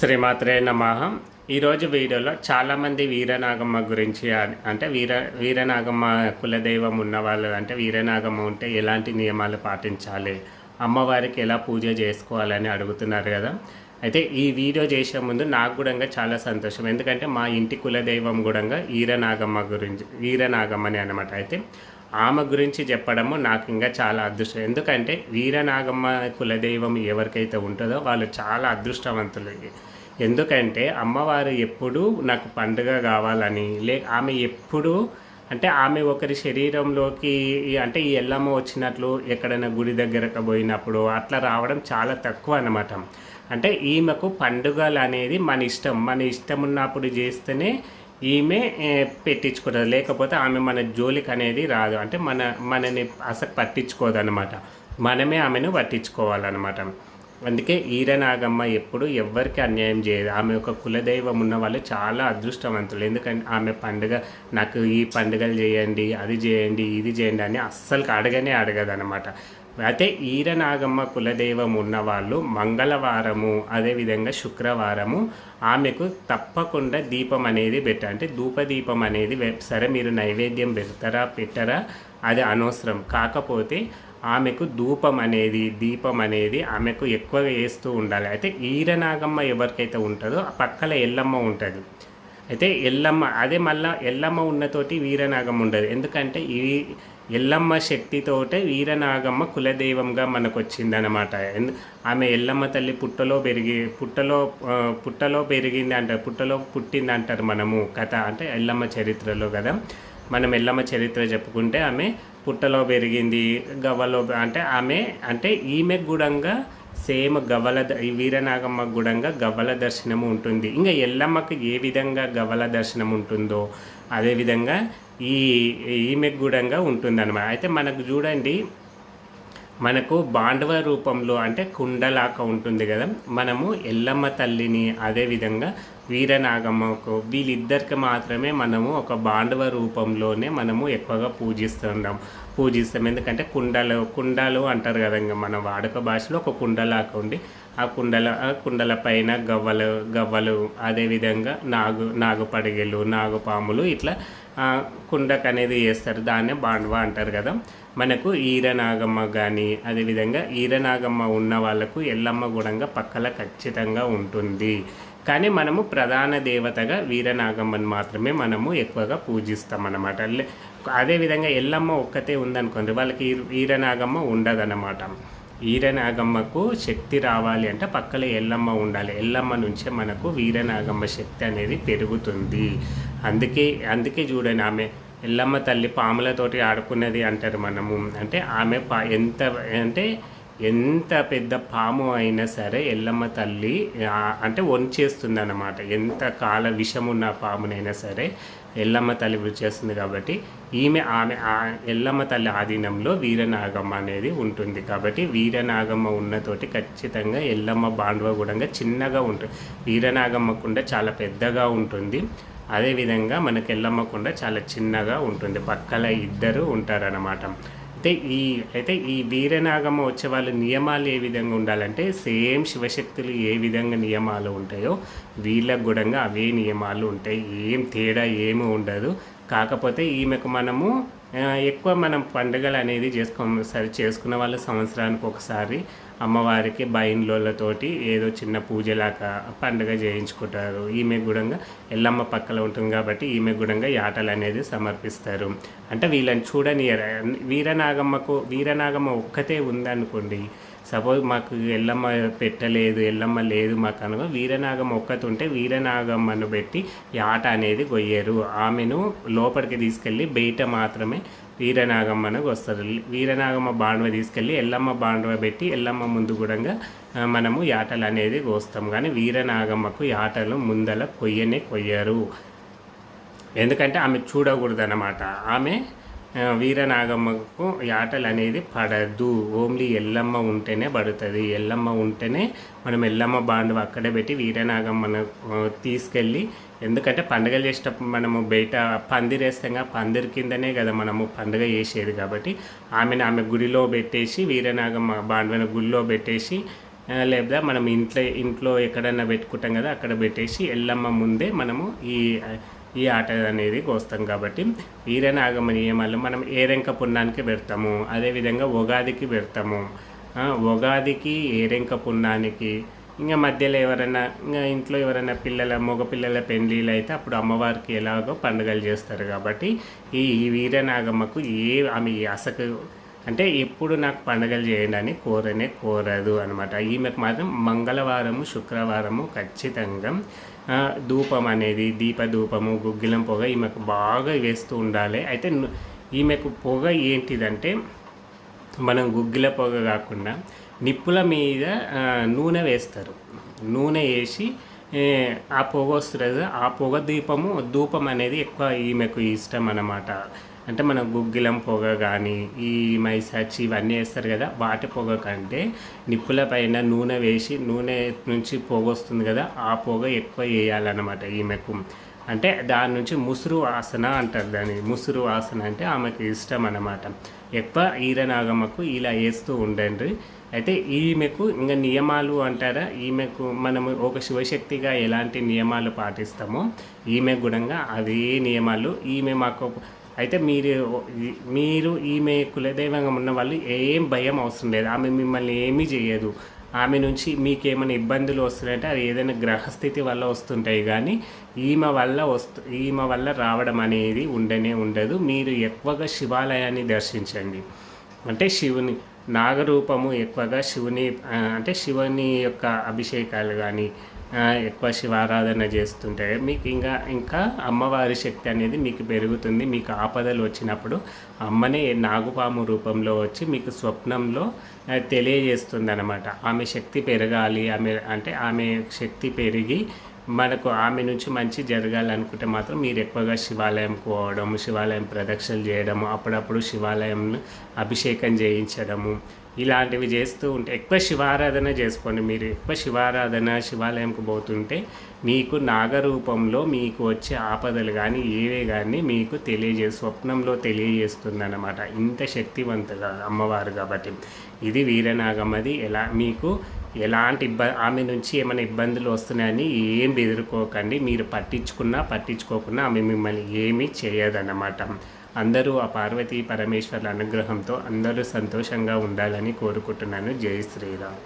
శ్రీమాత్రే నమ. ఈరోజు వీడియోలో చాలామంది వీరనాగమ్మ గురించి అంటే వీర వీరనాగమ్మ కులదైవం ఉన్న వాళ్ళు అంటే వీరనాగమ్మ ఉంటే ఎలాంటి నియమాలు పాటించాలి? అమ్మవారికి ఎలా పూజ చేసుకోవాలని అడుగుతున్నారు కదా. అయితే ఈ వీడియో చేసే ముందు నాకు కూడా చాలా సంతోషం. ఎందుకంటే మా ఇంటి కులదైవం కూడా వీరనాగమ్మ గురించి వీరనాగమ్మని అనమాట అయితే ఆమె గురించి చెప్పడము నాకు ఇంకా చాలా అదృష్టం. ఎందుకంటే వీరనాగమ్మ కులదైవం ఎవరికైతే ఉంటుందో వాళ్ళు చాలా అదృష్టవంతులు. ఎందుకంటే అమ్మవారు ఎప్పుడూ నాకు పండుగ కావాలని లే ఆమె ఎప్పుడూ అంటే ఆమె ఒకరి శరీరంలోకి అంటే ఈ ఎల్లమ్మ వచ్చినట్లు ఎక్కడైనా గుడి దగ్గరకు పోయినప్పుడు అట్లా రావడం చాలా తక్కువ అన్నమాట. అంటే ఈమెకు పండుగలు అనేది మన ఇష్టం. మన ఇష్టం ఉన్నప్పుడు చేస్తేనే ఈమె పెట్టించుకుంటుంది. లేకపోతే ఆమె మన జోలికి అనేది రాదు. అంటే మన మనని అసలు పట్టించుకోదు అనమాట మనమే ఆమెను పట్టించుకోవాలన్నమాట. అందుకే ఈరనాగమ్మ ఎప్పుడు ఎవ్వరికి అన్యాయం చేయదు. ఆమె ఒక కులదైవం ఉన్న వాళ్ళు చాలా అదృష్టవంతులు. ఎందుకంటే ఆమె పండుగ నాకు ఈ పండుగలు చేయండి అది చేయండి ఇది చేయండి అని అస్సలు అడగనే అడగదనమాట అయితే ఈరనాగమ్మ కులదైవం ఉన్నవాళ్ళు మంగళవారము అదేవిధంగా శుక్రవారము ఆమెకు తప్పకుండా దీపం అనేది పెట్టాలి అంటే ధూపదీపం అనేది సరే మీరు నైవేద్యం పెడతారా పెట్టరా అది అనవసరం. కాకపోతే ఆమెకు ధూపం అనేది దీపం అనేది ఆమెకు ఎక్కువగా వేస్తూ ఉండాలి. అయితే ఈరనాగమ్మ ఎవరికైతే ఉంటుందో ఆ పక్కల ఎల్లమ్మ ఉంటుంది. అయితే ఎల్లమ్మ అదే మళ్ళీ ఎల్లమ్మ ఉన్నతోటి వీరనాగమ్మ ఉండదు. ఎందుకంటే ఈ ఎల్లమ్మ శక్తితోటే వీరనాగమ్మ కులదైవంగా మనకు వచ్చిందనమాట ఆమె ఎల్లమ్మ తల్లి పుట్టలో పెరిగి పుట్టలో పుట్టలో పెరిగింది అంటారు పుట్టలో పుట్టింది అంటారు మనము కథ. అంటే ఎల్లమ్మ చరిత్రలో కదా. మనం ఎల్లమ్మ చరిత్ర చెప్పుకుంటే ఆమె పుట్టలో పెరిగింది గవ్వలో అంటే ఆమె అంటే ఈమె గుడంగా సేమ్ గవ్వల ద- ఈ వీరనాగమ్మ గుడంగా గవ్వల దర్శనం ఉంటుంది. ఇంకా ఎల్లమ్మకి ఏ విధంగా గవ్వల దర్శనం ఉంటుందో అదేవిధంగా ఈ ఈమె గుడంగా ఉంటుందన్నమాట. అయితే మనకు చూడండి మనకు బాండవ రూపంలో అంటే కుండలాక ఉంటుంది కదా మనము ఎల్లమ్మ తల్లిని అదేవిధంగా వీరనాగమ్మకు వీళ్ళిద్దరికి మాత్రమే మనము ఒక బాండవ రూపంలోనే మనము ఎక్కువగా పూజిస్తున్నాం పూజిస్తాం. ఎందుకంటే కుండలు కుండలు అంటారు కదా ఇంకా మన వాడుక భాషలో ఒక కుండలాక ఉండి ఆ కుండల కుండల పైన గవ్వలు గవ్వలు అదేవిధంగా నాగు నాగుపడిగెలు నాగుపాములు ఇట్లా కుండక్ అనేది వేస్తారు దాన్నే బాండవ అంటారు కదా. మనకు ఈరనాగమ్మ కానీ అదేవిధంగా ఈరనాగమ్మ ఉన్న వాళ్ళకు ఎల్లమ్మ గుడంగా పక్కల ఖచ్చితంగా ఉంటుంది. కానీ మనము ప్రధాన దేవతగా వీరనాగమ్మని మాత్రమే మనము ఎక్కువగా పూజిస్తాం అన్నమాట లే- అదేవిధంగా ఎల్లమ్మ ఒక్కతే ఉందనుకోండి వాళ్ళకి ఈరనాగమ్మ వీరనాగమ్మ ఉండదన్నమాట. వీరనాగమ్మకు శక్తి రావాలి అంటే పక్కన ఎల్లమ్మ ఉండాలి. ఎల్లమ్మ నుంచే మనకు వీరనాగమ్మ శక్తి అనేది పెరుగుతుంది. అందుకే అందుకే చూడండి ఆమె ఎల్లమ్మ తల్లి పాములతోటి ఆడుకున్నది అంటారు మనము. అంటే ఆమె పా ఎంత అంటే ఎంత పెద్ద పాము అయినా సరే ఎల్లమ్మ తల్లి అంటే వంచేస్తుంది అన్నమాట ఎంత కాల విషం ఉన్న పామునైనా సరే ఎల్లమ్మ తల్లి చేస్తుంది కాబట్టి ఈమె ఆమె ఆ ఎల్లమ్మ తల్లి ఆధీనంలో వీరనాగమ్మ అనేది ఉంటుంది కాబట్టి వీరనాగమ్మ ఉన్నతోటి ఖచ్చితంగా ఎల్లమ్మ బాండవ కూడా చిన్నగా ఉంటుంది వీరనాగమ్మ కుండ చాలా పెద్దగా ఉంటుంది. అదేవిధంగా మనకి ఎల్లమ్మ కుండ చాలా చిన్నగా ఉంటుంది. పక్కల ఇద్దరు ఉంటారన్నమాట. అయితే ఈ అయితే ఈ వీరనాగమ్మ వచ్చే వాళ్ళ నియమాలు ఏ విధంగా ఉండాలంటే సేమ్ శివశక్తులు ఏ విధంగా నియమాలు ఉంటాయో వీళ్ళకు కూడా అవే నియమాలు ఉంటాయి. ఏం తేడా ఏమి ఉండదు. కాకపోతే ఈమెకు మనము ఎక్కువ మనం పండుగలు అనేది చేసుకో సరి చేసుకున్న వాళ్ళు సంవత్సరానికి ఒకసారి అమ్మవారికి బయన్లోళ్ళతోటి ఏదో చిన్న పూజలాగా పండుగ చేయించుకుంటారు. ఈమె గుడంగా ఎల్లమ్మ పక్కన ఉంటుంది కాబట్టి ఈమె గుడంగా యాటలు అనేది సమర్పిస్తారు. అంటే వీళ్ళని చూడని వీరనాగమ్మకు వీరనాగమ్మ ఒక్కతే ఉందనుకోండి సపోజ్ మాకు ఎల్లమ్మ పెట్టలేదు ఎల్లమ్మ లేదు మాకు అనుకో వీరనాగమ్మ ఒక్కతుంటే వీరనాగమ్మను పెట్టి ఈ ఆట అనేది కొయ్యరు. ఆమెను లోపలికి తీసుకెళ్ళి బయట మాత్రమే వీరనాగమ్మనకు వస్తారు. వీరనాగమ్మ బాండవ తీసుకెళ్ళి ఎల్లమ్మ బాండవ పెట్టి ఎల్లమ్మ ముందు కూడా మనము యాటలు అనేది కోస్తాం. కానీ వీరనాగమ్మకు యాటలు ముందల కొయ్యనే కొయ్యరు. ఎందుకంటే ఆమె చూడకూడదు అనమాట ఆమె వీరనాగమ్మకు ఆటలు అనేది పడదు. ఓన్లీ ఎల్లమ్మ ఉంటేనే పడుతుంది. ఎల్లమ్మ ఉంటేనే మనం ఎల్లమ్మ బాండు అక్కడే పెట్టి వీరనాగమ్మను తీసుకెళ్ళి ఎందుకంటే పండుగలు చేసేటప్పుడు మనము బయట పందిరేస్తాం కదా పందిరి కిందనే కదా మనము పండుగ చేసేది కాబట్టి ఆమెను ఆమె గుడిలో పెట్టేసి వీరనాగమ్మ బాండవన గుడిలో పెట్టేసి లేదా మనం ఇంట్లో ఇంట్లో ఎక్కడన్నా పెట్టుకుంటాం కదా అక్కడ పెట్టేసి ఎల్లమ్మ ముందే మనము ఈ ఈ ఆట అనేది కోస్తాం కాబట్టి వీరనాగమ నియమాలు మనం ఏరెంక పున్నానికి పెడతాము? అదేవిధంగా ఉగాదికి పెడతాము. ఆ, ఉగాదికి ఏరెంక పున్నానికి? ఇంకా మధ్యలో ఎవరైనా ఇంకా ఇంట్లో ఎవరైనా పిల్లల మగ పిల్లల పెళ్ళిళ్ళు అయితే అప్పుడు అమ్మవారికి ఎలాగో పండుగలు చేస్తారు కాబట్టి ఈ వీరనాగమ్మకు ఏ ఆమె అసలు అంటే ఎప్పుడు నాకు పండుగలు చేయండి అని కోరనే కోరదు అనమాట ఈమెకు మాత్రం మంగళవారము శుక్రవారము ఖచ్చితంగా ధూపం అనేది దీపధూపము గుగ్గిలం పొగ ఈమెకు బాగా వేస్తూ ఉండాలి. అయితే ఈమెకు పొగ ఏంటిదంటే మనం గుగ్గిల పొగ కాకుండా నిప్పుల మీద నూనె వేస్తారు. నూనె వేసి ఆ పొగ వస్తుంది ఆ పొగ దీపము ధూపం అనేది ఎక్కువ ఈమెకు ఇష్టం అన్నమాట. అంటే మన గుగ్గిలం పొగ కానీ ఈ మైసాచి ఇవన్నీ వేస్తారు కదా వాటి పొగ కంటే నిప్పుల పైన నూనె వేసి నూనె నుంచి పొగ వస్తుంది కదా ఆ పొగ ఎక్కువ వేయాలన్నమాట ఈమెకు అంటే దాని నుంచి ముసురు వాసన అంటారు దాన్ని. ముసురు వాసన అంటే ఆమెకు ఇష్టం అన్నమాట. ఎక్కువ ఈరనాగమ్మకు ఇలా వేస్తూ ఉండండి. అయితే ఈమెకు ఇంకా నియమాలు అంటారా? ఈమెకు మనము ఒక శివశక్తిగా ఎలాంటి నియమాలు పాటిస్తామో ఈమె గుణంగా అదే నియమాలు. ఈమె మాకు అయితే మీరు మీరు ఈమె కులదైవంగా ఉన్న వాళ్ళు ఏం భయం అవసరం లేదు. ఆమె మిమ్మల్ని ఏమీ చేయదు ఆమె నుంచి మీకు ఏమైనా ఇబ్బందులు వస్తున్నాయంటే అవి ఏదైనా గ్రహస్థితి వల్ల వస్తుంటాయి కానీ ఈమె వల్ల వస్తు ఈమె వల్ల రావడం అనేది ఉండనే ఉండదు. మీరు ఎక్కువగా శివాలయాన్ని దర్శించండి. అంటే శివుని నాగరూపము ఎక్కువగా శివుని అంటే శివుని యొక్క అభిషేకాలు కానీ ఎక్కువ శివారాధన చేస్తుంటే మీకు ఇంకా ఇంకా అమ్మవారి శక్తి అనేది మీకు పెరుగుతుంది మీకు ఆపదలు వచ్చినప్పుడు అమ్మనే నాగుపాము రూపంలో వచ్చి మీకు స్వప్నంలో తెలియజేస్తుంది అనమాట ఆమె శక్తి పెరగాలి ఆమె అంటే ఆమె శక్తి పెరిగి మనకు ఆమె నుంచి మంచి జరగాలనుకుంటే మాత్రం మీరు ఎక్కువగా శివాలయం పోవడం శివాలయం ప్రదక్షిణలు చేయడము అప్పుడప్పుడు శివాలయం అభిషేకం చేయించడము ఇలాంటివి చేస్తూ ఉంటే ఎక్కువ శివారాధన చేసుకోండి. మీరు ఎక్కువ శివారాధన శివాలయంకు పోతుంటే మీకు నాగరూపంలో మీకు వచ్చే ఆపదలు కానీ ఏవే కానీ మీకు తెలియజే స్వప్నంలో తెలియజేస్తుందన్నమాట. ఇంత శక్తివంతుగా అమ్మవారు కాబట్టి. ఇది వీరనాగమ్మది ఎలా? మీకు ఎలాంటి ఇబ్బ ఆమె నుంచి ఏమైనా ఇబ్బందులు వస్తున్నాయని ఏం ఎదుర్కోకండి మీరు పట్టించుకున్నా పట్టించుకోకున్నా ఆమె మిమ్మల్ని ఏమీ చేయదన్నమాట. అందరూ ఆ పార్వతీ పరమేశ్వర్ల అనుగ్రహంతో అందరూ సంతోషంగా ఉండాలని కోరుకుంటున్నాను. జై శ్రీరామ్.